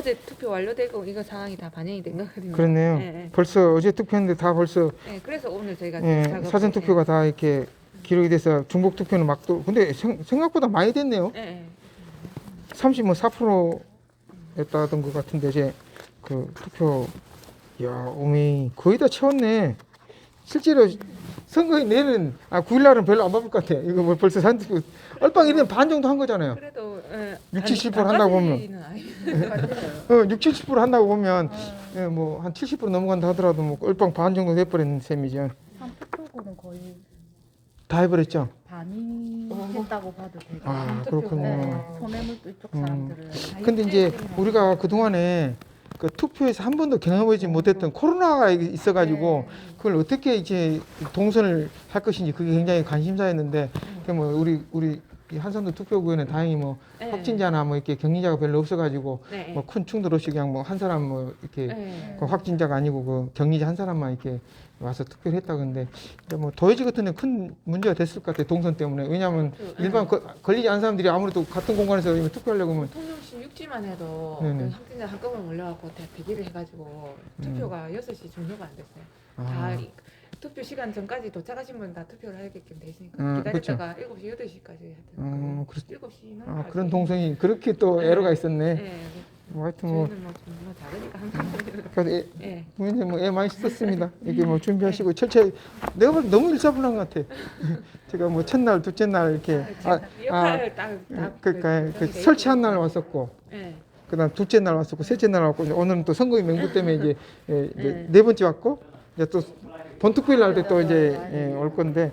어제 투표 완료되고 이거 상황이 다 반영이 된 거거든요. 그렇네요. 예, 예. 벌써 어제 투표했는데 다 벌써 예, 그래서 오늘 저희가 예, 작업을- 사전 투표가 다 이렇게 기록이 돼서 중복 투표는 막 또 근데 생, 생각보다 많이 됐네요. 예, 예. 30뭐 4%였다던 것 같은데 이제 그 투표 야 오메 거의 다 채웠네. 실제로 선거인 내는 아 9일 날은 별로 안 바쁠 것 같아. 이거 뭐 벌써 산 투표 얼빵 이면 반 정도 한 거잖아요. 그래도 예, 60, 반- 70% 한다고 보면. 반까지는 아니- 어, 6, 70% 한다고 보면 예, 뭐한 70% 넘어간다 하더라도 뭐 얼빵 반 정도 돼버린 셈이죠. 삼투표고는 거의 다 해버렸죠. 반이 했다고 봐도 되고 아. 그렇군요. 네, 소매물도 이쪽 음. 사람들은 근데 이제 우리가 그 동안에 그 투표에서 한 번도 경험하지 못했던 코로나가 있어가지고 그걸 어떻게 이제 동선을 할 것인지 그게 굉장히 관심사였는데 그뭐 우리 우리 이 한산도 투표구에는 다행히 뭐 예. 확진자나 뭐 이렇게 격리자가 별로 없어가지고 네. 뭐큰 충돌 없이 그냥 뭐 한 사람 뭐 이렇게 예. 그 확진자가 아니고 그 격리자 한 사람만 이렇게 와서 투표를 했다 근데 뭐 도의지 같은 데는 큰 문제가 됐을 것 같아요 동선 때문에 왜냐하면 그, 일반 거- 걸리지 않은 사람들이 아무래도 같은 공간에서 투표하려고 하면 통영시 육지만 해도 네네. 그 확진자 한꺼번에 몰려갖고 대- 대기를 해가지고 투표가 6시 종료가 안 됐어요. 음. 아. 다 이- 투표 시간 전까지 도착하신 분 다 투표를 하게끔 돼 있으니까 음, 기다렸다가 7시, 8시까지 음, 하더라고요. 그렇- 7시는 아, 그런 동선이 그렇게 또 애로가 있었네. 네. 뭐 하여튼 뭐, 저희는 뭐, 좀뭐 작으니까 항상 그래도 애, 예. 부모님 뭐애 많이 썼습니다. 이게 뭐 준비하시고 철저히 내가 볼 때 너무 일사불란 것 같아. 제가 뭐 첫날, 둘째 날 이렇게 아, 아, 역할 딱, 딱 그러니까 그 정이 돼 설치한 날. 왔었고, 예. 그다음 둘째 날 왔었고, 셋째 날 왔고, 이제 오늘은 또 선거인 명부 때문에 이제, 예, 이제 네. 네 번째 왔고, 이제 또 본투표일 날 때 또 이제 예, 올 건데.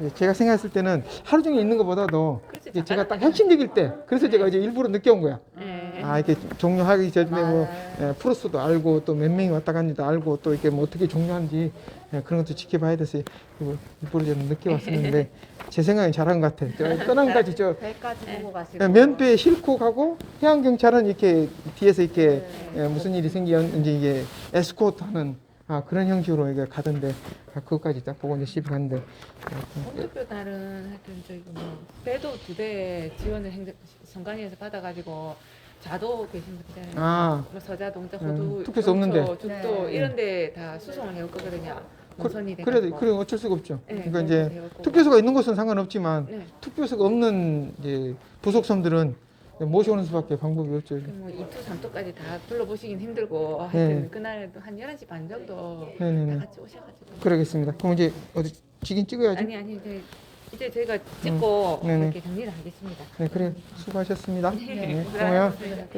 이제 제가 생각했을 때는 하루 종일 있는 것보다도 그렇지, 이제 제가 딱 핵심적일 때 그래서 제가 이제 일부러 늦게 온 거야. 예. 아 이렇게 종료하기 전에 뭐 아. 예, 프로스도 알고 또 몇 명이 왔다 갔는지도 알고 또 이렇게 뭐 어떻게 종료하는지 예, 그런 것도 지켜봐야 돼서 이거 일부러 좀 늦게 왔었는데 제 생각엔 잘한 것 같아. 저 떠난까지 저 배까지 네. 보고 가시고 예, 면배 싣고 가고 해양 경찰은 이렇게 뒤에서 이렇게 예, 무슨 일이 생기면 이제 이게 에스코트하는 아, 그런 형식으로 이게 가던데 아, 그것까지 딱 보고 이제 집에 갔는데 본투표 날은 하여튼 저희 뭐 배도 두 대 지원을 행정 선관위에서 받아가지고 자도 계신 분들 아 뭐 서자 동자 음, 호두 투표소 없는데. 죽도 죽도 네. 이런 데 다 수송을 해올 거거든요. 그, 돼가지고. 그래 그래 어쩔 수가 없죠. 네, 그러니까 이제. 투표소가 있는 곳은 상관없지만 네. 투표소가 없는 이제 부속섬들은 모셔오는 수밖에 방법이 없죠. 그뭐 2투 3투까지 다 둘러보시긴 힘들고 네. 하여튼 그날도 한 11시 반 정도 다 네네네. 같이 오셔가지고 그러겠습니다. 그럼 이제 어디 찍긴 찍어야죠. 아니 아니 이제 이제 저희가 찍고 음. 네네. 이렇게 정리를 하겠습니다. 네 그래 수고하셨습니다. 네, 네, 고마워요.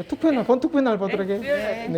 투표 날본 투표 날 보도록 날 네.